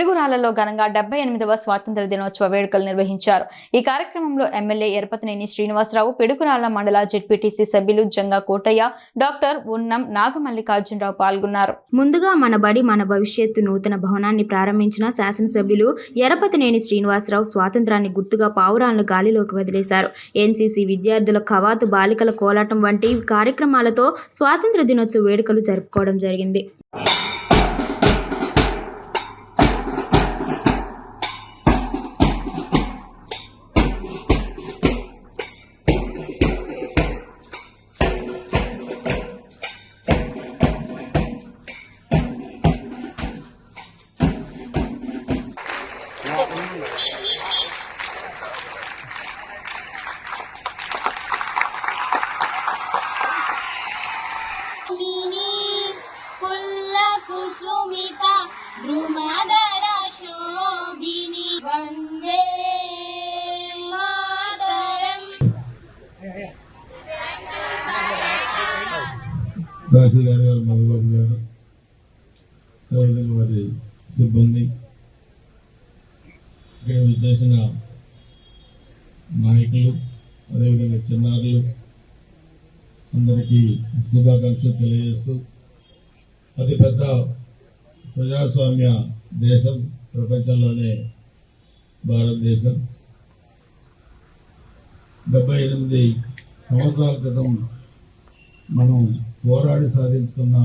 పిడుగురాలలో ఘనంగా డెబ్బై ఎనిమిదవ స్వాతంత్ర దినోత్సవ వేడుకలు నిర్వహించారు. ఈ కార్యక్రమంలో ఎమ్మెల్యే ఎరపతినేని శ్రీనివాసరావు పిడుగురాల మండల జెడ్పీటీసీ సభ్యులు జంగా కోటయ్య డాక్టర్ ఉన్నం నాగమల్లికార్జునరావు పాల్గొన్నారు. ముందుగా మన బడి మన భవిష్యత్తు నూతన భవనాన్ని ప్రారంభించిన శాసనసభ్యులు ఎరపతినేని శ్రీనివాసరావు స్వాతంత్రాన్ని గుర్తుగా పావురాలను గాలిలోకి వదిలేశారు. ఎన్సీసీ విద్యార్థుల కవాతు బాలికల కోలాటం వంటి కార్యక్రమాలతో స్వాతంత్ర దినోత్సవ వేడుకలు జరుపుకోవడం జరిగింది. మిని పుల్ల కుసుమిత ద్రుమదర శోభిని వందే మాతరం తహసీల్దార్ గారు మధుబాబు గారు అదేవిధంగా వారి సిబ్బంది ఇక్కడ విచ్చేసిన నాయకులు అదేవిధంగా చిన్నారులు అందరికీ శుభాకాంక్షలు తెలియజేస్తూ అతిపెద్ద ప్రజాస్వామ్య దేశం ప్రపంచంలోనే భారతదేశం. డెబ్బై ఎనిమిది సంవత్సరాల క్రితం మనం పోరాడి సాధించుకున్న